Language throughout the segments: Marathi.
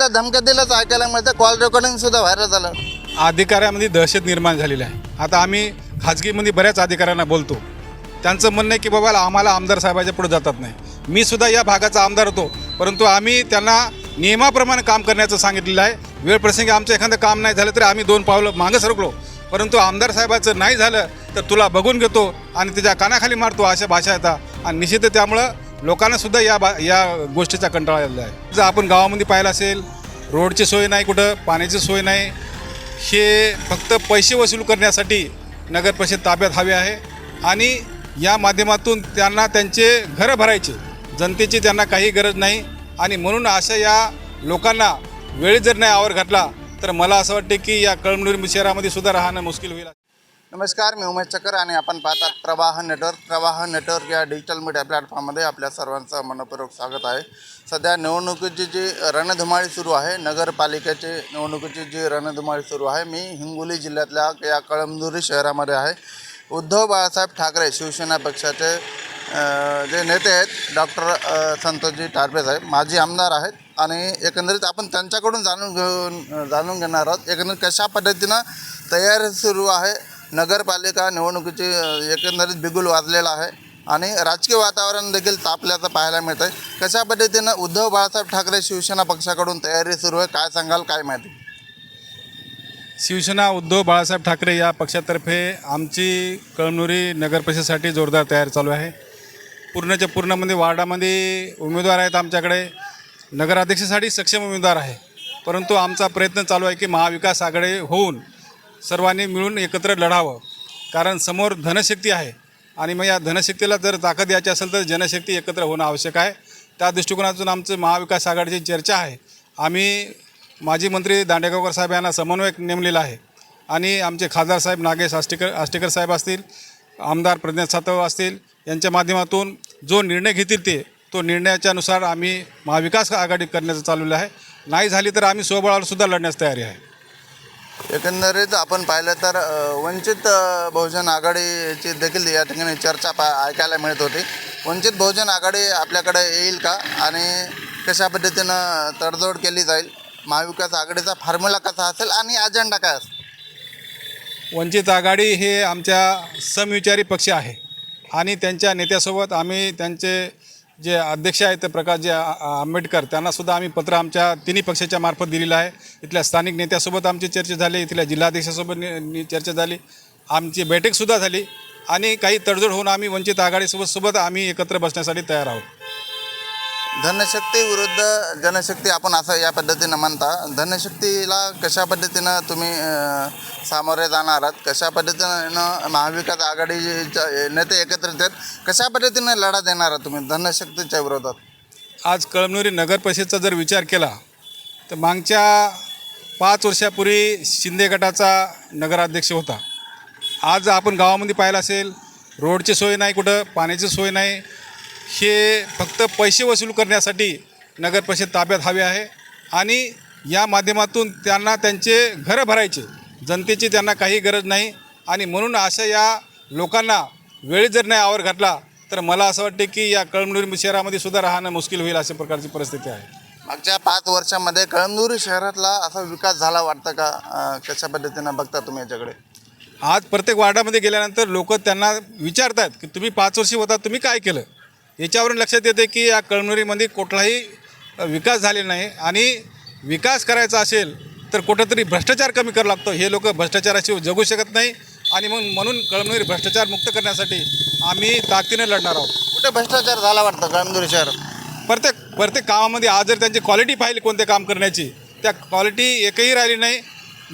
त्या धमक्या दिल्याच ऐकायला मिळतं. कॉल रेकॉर्डिंग सुद्धा व्हायरल झालं. अधिकाऱ्यामध्ये दहशत निर्माण झालेली आहे. आता आम्ही खाजगीमध्ये बऱ्याच अधिकाऱ्यांना बोलतो. त्यांचं म्हणणं आहे की बाबा आम्हाला आमदार साहेबाच्या पुढे जातात नाही. मी सुद्धा या भागाचा आमदार होतो. परंतु आम्ही त्यांना नियमाप्रमाणे काम करण्याचं सांगितलेलं आहे. वेळप्रसंगी आमचं एखादं काम नाही झालं तरी आम्ही दोन पावलं मागं सरकलो. परंतु आमदार साहेबाचं नाही झालं तर तुला बघून घेतो आणि त्याच्या कानाखाली मारतो अशा भाषा येतात आणि निश्चित त्यामुळं लोकांना सुद्धा या बा या गोष्टीचा कंटाळा आलेला आहे. जर आपण गावामध्ये पाहिलं असेल रोडची सोय नाही कुठं पाण्याची सोय नाही हे फक्त पैसे वसूल करण्यासाठी नगर परिषद ताब्यात हवे आहे. आणि या माध्यमातून त्यांना त्यांचे घरं भरायचे जनतेची त्यांना काही गरज नाही. आणि म्हणून अशा या लोकांना वेळी जर नाही आवर घातला तर मला असं वाटते की या कळमनुरी शहरामध्ये सुद्धा राहणं मुश्किल होईल. नमस्कार मी उमेश चकर आणि आपण पाहतात प्रवाह नेटवर्क. प्रवाह नेटवर्क या डिजिटल मीडिया प्लॅटफॉर्ममध्ये आपल्या सर्वांचं मनपूर्वक स्वागत आहे. सध्या निवडणुकीची जी रणधुमाळी सुरू आहे नगरपालिकेची निवडणुकीची जी रणधुमाळी सुरू आहे मी हिंगोली जिल्ह्यातल्या या कळमदुरी शहरामध्ये आहे. उद्धव बाळासाहेब ठाकरे शिवसेना पक्षाचे जे नेते आहेत डॉक्टर संतोषजी टारपे साहेब माजी आमदार आहेत आणि एकंदरीत आपण त्यांच्याकडून जाणून घेऊन जाणून घेणार आहोत. एकंदरीत कशा पद्धतीनं तयारी सुरू आहे नगरपालिका निवडणुकीची एकंदरीत बिगुल वाजलेला आहे. आणि राजकीय वातावरण देखील तापल्याचं पाहायला मिळतं आहे कशा पद्धतीनं उद्धव बाळासाहेब ठाकरे शिवसेना पक्षाकडून तयारी सुरू आहे काय सांगाल काय माहिती? शिवसेना उद्धव बाळासाहेब ठाकरे या पक्षातर्फे आमची कळमनुरी नगर परिषदेसाठी जोरदार तयारी चालू आहे. पूर्णच्या पूर्णमध्ये म्हणजे वार्डामध्ये उमेदवार आहेत आमच्याकडे. नगराध्यक्षासाठी सक्षम उमेदवार आहे. परंतु आमचा प्रयत्न चालू आहे की महाविकास आघाडी होऊन सर्वांनी मिळून एकत्र लढावं. कारण समोर धनशक्ती आहे. आणि मग या धनशक्तीला जर ताकद द्यायची असेल तर जनशक्ती एकत्र होणं आवश्यक आहे. त्या दृष्टिकोनातून आमचं महाविकास आघाडीची चर्चा आहे. आम्ही माजी मंत्री दांडेगावकर साहेब यांना समन्वयक नेमलेला आहे. आणि आमचे खासदार साहेब नागेश आष्टेकर आष्टेकर साहेब असतील आमदार प्रज्ञा सातव असतील यांच्या माध्यमातून जो निर्णय घेतील ते तो निर्णयाच्यानुसार आम्ही महाविकास आघाडी करण्याचं चालवलं आहे. नाही झाली तर आम्ही स्वबळावर सुद्धा लढण्यास तयारी आहे. एकंदरीत आपण पाहिलं तर वंचित बहुजन आघाडीची देखील या ठिकाणी चर्चा पा ऐकायला मिळत होती. वंचित बहुजन आघाडी आपल्याकडे येईल का? आणि कशा पद्धतीनं तडजोड केली जाईल? महाविकास आघाडीचा फॉर्म्युला कसा असेल? आणि अजेंडा काय असेल? वंचित आघाडी हे आमच्या समविचारी पक्ष आहे. आणि त्यांच्या नेत्यासोबत आम्ही त्यांचे जे अध्यक्ष आहेत प्रकाश जे आंबेडकर त्यांनासुद्धा आम्ही पत्र आमच्या तिन्ही पक्षाच्या मार्फत दिलेलं आहे. इथल्या स्थानिक नेत्यासोबत आमची चर्चा झाली इथल्या जिल्हाध्यक्षासोबत नि- चर्चा झाली आमची बैठकसुद्धा झाली आणि काही तडजोड होऊन आम्ही वंचित आघाडीसोबत सोबत आम्ही एकत्र बसण्यासाठी तयार आहोत. धनशक्ती विरुद्ध जनशक्ती आपण असं या पद्धतीनं म्हणता. धनशक्तीला कशा पद्धतीनं तुम्ही सामोरे जाणार आहात? कशा पद्धतीनं महाविकास आघाडीच्या नेते एकत्रित आहेत? कशा पद्धतीनं लढा देणार आहात तुम्ही धनशक्तीच्या विरोधात? आज कळमनुरी नगर परिषदचा जर विचार केला तर मागच्या पाच वर्षापूर्वी शिंदे गटाचा नगराध्यक्ष होता. आज आपण गावामध्ये पाहिलं असेल रोडची सोय नाही कुठं पाण्याची सोय नाही हे फक्त पैसे वसूल करण्यासाठी नगर परिषद ताब्यात हवे आहे. आणि या माध्यमातून त्यांना त्यांचे घरं भरायचे. जनतेची त्यांना काही गरज नाही. आणि म्हणून अशा या लोकांना वेळी जर नाही आवर घातला तर मला असं वाटते की या कळमनुरी शहरामध्ये सुद्धा राहणं मुश्किल होईल अशा प्रकारची परिस्थिती आहे. मागच्या पाच वर्षामध्ये कळमनुरी शहरातला असा विकास झाला वाटतं का? कशा पद्धतीनं बघता तुम्ही याच्याकडे? आज प्रत्येक वार्डामध्ये गेल्यानंतर लोक त्यांना विचारतात की तुम्ही पाच वर्षी होता तुम्ही काय केलं? याच्यावरून लक्षात येते की या कळमनुरीमध्ये कुठलाही विकास झालेला नाही. आणि विकास करायचा असेल तर कुठंतरी भ्रष्टाचार कमी करावं लागतो. हे लोक भ्रष्टाचाराशिवाय जगू शकत नाही. आणि मग म्हणून कळमनुरी भ्रष्टाचार मुक्त करण्यासाठी आम्ही ताकदीने लढणार आहोत. कुठे भ्रष्टाचार झाला वाटतं कळमनुरी शहरात प्रत्येक प्रत्येक कामामध्ये आज जर त्यांची क्वालिटी पाहिली कोणत्या काम करण्याची त्या क्वालिटी एकही राहिली नाही.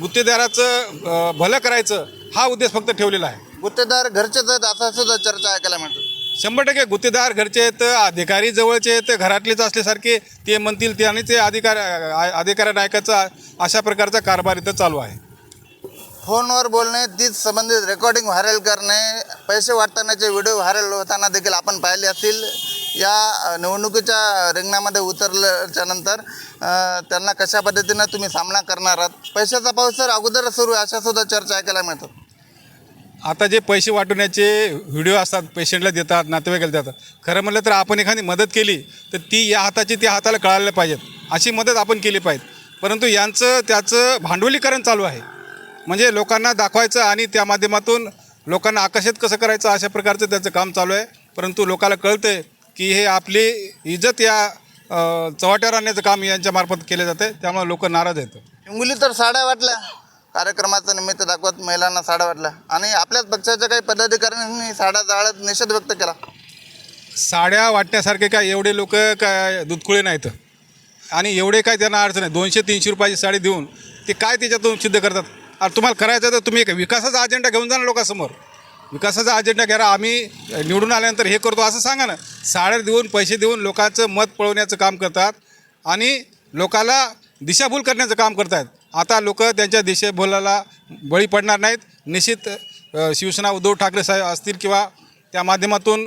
गुत्तेदाराचं भलं करायचं हा उद्देश फक्त ठेवलेला आहे. गुत्तेदार घरचेच आहेत असं सुद्धा चर्चा ऐकायला मिळतो. शंभर टक्के गुत्तेदार घरचे आहेत अधिकारी जवळचे आहेत घरातलेच असल्यासारखे ते म्हणतील ते आणि ते अधिकार अधिकारी नायकाचा अशा प्रकारचा कारभार इथं चालू आहे. फोनवर बोलणे तीच संबंधित रेकॉर्डिंग व्हायरल करणे पैसे वाटतानाचे व्हिडिओ व्हायरल होताना देखील आपण पाहिले असतील. या निवडणुकीच्या रिंगणामध्ये उतरल्याच्या नंतर त्यांना कशा पद्धतीनं तुम्ही सामना करणार आहात? पैशाचा पाऊस तर अगोदर सुरू आहे अशा सुद्धा चर्चा ऐकायला मिळतात. आता जे पैसे वाटवण्याचे व्हिडिओ असतात पेशंटला देतात नातेवाईकाला देतात खरं म्हटलं तर आपण एखादी मदत केली तर ती या हाताची त्या हाताला कळायला पाहिजेत. अशी मदत आपण केली पाहिजे. परंतु यांचं त्याचं भांडवलीकरण चालू आहे. म्हणजे लोकांना दाखवायचं आणि त्या माध्यमातून लोकांना आकर्षित कसं करायचं अशा प्रकारचं त्याचं काम चालू आहे. परंतु लोकांना कळतं आहे की हे आपली इज्जत या अ, चव्हाट्यावर आणण्याचं काम यांच्यामार्फत केलं जातं त्यामुळे लोक नाराज आहेत. मुली तर साड्या वाटल्या. कार्यक्रमाचं निमित्त दाखवत महिलांना साड्या वाटल्या आणि आपल्याच पक्षाच्या काही पदाधिकाऱ्यांनी साड्या जाळत निषेध व्यक्त केला. साड्या वाटण्यासारखे काय एवढे लोक काय दुधकुळे नाहीत. आणि एवढे काय त्यांना अडचण आहे. दोनशे तीनशे रुपयाची साडी देऊन ते काय त्याच्यातून सिद्ध करतात? आणि तुम्हाला करायचं तर तुम्ही एक विकासाचा अजेंडा घेऊन जा ना लोकांसमोर. विकासाचा अजेंडा घ्या. आम्ही निवडून आल्यानंतर हे करतो. असं सांगा ना. साड्या देऊन पैसे देऊन लोकांचं मत पळवण्याचं काम करतात. आणि लोकाला दिशाभूल करण्याचं काम करतात आता लोक त्यांच्या दिशाभूलाला बळी पडणार नाहीत. निश्चित शिवसेना उद्धव ठाकरे साहेब असतील किंवा त्या माध्यमातून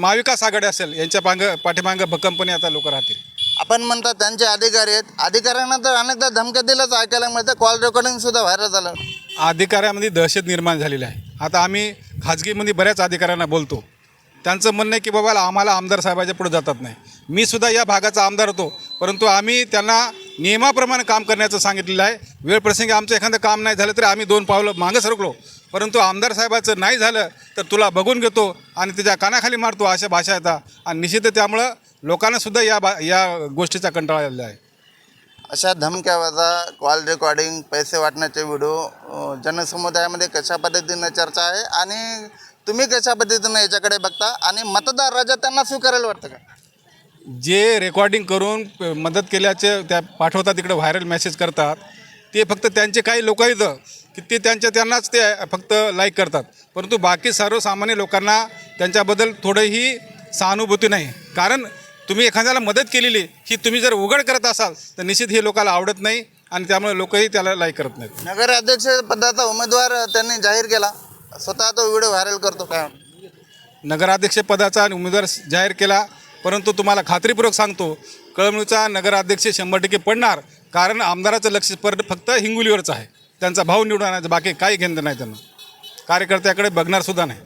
महाविकास आघाडी असेल यांच्या पांग पाठीमागं भक्कमपणे आता लोक राहतील. आपण म्हणता त्यांचे अधिकारी आहेत. अधिकाऱ्यांना तर अनेकदा धमक्या दिल्याच ऐकायला मिळतं. कॉल रेकॉर्डिंग सुद्धा व्हायरल झालं. अधिकाऱ्यामध्ये दहशत निर्माण झालेली आहे. आता आम्ही खाजगीमध्ये बऱ्याच अधिकाऱ्यांना बोलतो. त्यांचं म्हणणं आहे की बाबा आम्हाला आमदार साहेबाच्या पुढे जातात नाही. मी सुद्धा या भागाचा आमदार होतो. परंतु आम्ही त्यांना नियमाप्रमाणे काम करण्याचं सांगितलेलं आहे. वेळप्रसंगी आमचं एखादं काम नाही झालं तरी आम्ही दोन पावलं मागं सरकलो. परंतु आमदार साहेबाचं नाही झालं तर तुला बघून घेतो आणि त्याच्या कानाखाली मारतो अशा भाषा येतात आणि निश्चित त्यामुळं लोकांनासुद्धा या बा या गोष्टीचा कंटाळा आलेला आहे. अशा धमक्या कॉल रेकॉर्डिंग पैसे वाटण्याचे व्हिडिओ जनसमुदायामध्ये कशा पद्धतीनं चर्चा आहे आणि तुम्ही कशा पद्धतीनं याच्याकडे बघता आणि मतदार राजा त्यांना स्वीकारायला वाटतं का? जे रेकॉर्डिंग करून प- मदत केल्याचे त्या पाठवतात तिकडे व्हायरल मेसेज करतात ते फक्त त्यांचे काही लोक इथं की ते त्यांच्या त्यांनाच ते फक्त लाईक करतात. परंतु बाकी सर्वसामान्य लोकांना त्यांच्याबद्दल थोडंही सहानुभूती नाही. कारण तुम्ही एखाद्याला मदत केलेली ही तुम्ही जर उघड करत असाल तर निश्चित हे लोकांना आवडत नाही आणि त्यामुळे लोकही त्याला लाईक करत नाहीत. नगराध्यक्ष पदाचा उमेदवार त्यांनी जाहीर केला. स्वतः तो व्हिडिओ व्हायरल करतो. काय नगराध्यक्षपदाचा आणि उमेदवार जाहीर केला. परंतु तुम्हाला खात्रीपूर्वक सांगतो कळमणूचा नगराध्यक्ष शंभर टक्के पडणार कारण आमदाराचं लक्ष पर फक्त हिंगोलीवरच आहे. त्यांचा भाव निवडून आणायचा बाकी काही घेणं नाही त्यांना. कार्यकर्त्याकडे बघणारसुद्धा नाही.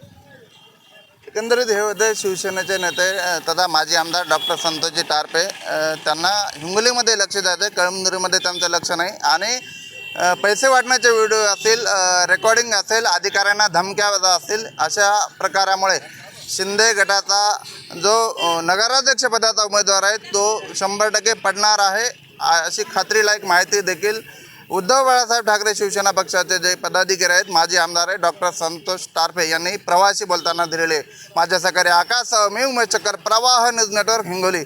एकंदरीत हे होते शिवसेनेचे नेते तथा माजी आमदार डॉक्टर संतोषजी टारपे. त्यांना हिंगोलीमध्ये लक्ष द्यायचं कळमनुरीमध्ये त्यांचं लक्ष नाही. आणि पैसे वाटण्याचे व्हिडिओ असतील रेकॉर्डिंग असेल अधिकाऱ्यांना धमक्या असतील अशा प्रकारामुळे शिंदे गटाचा जो नगराध्यक्षपदाचा उमेदवार आहे तो शंभर टक्के पडणार आहे अशी अशी खात्रीलायक माहिती देखील उद्धव बाळासाहेब ठाकरे शिवसेना पक्षाचे जे पदाधिकारी आहेत माजी आमदार आहे डॉक्टर संतोष टारफे यांनी प्रवासी बोलताना दिलेले माझ्या सहकारी आकाश मी उमेश चक्कर प्रवाह न्यूज नेटवर्क हिंगोली.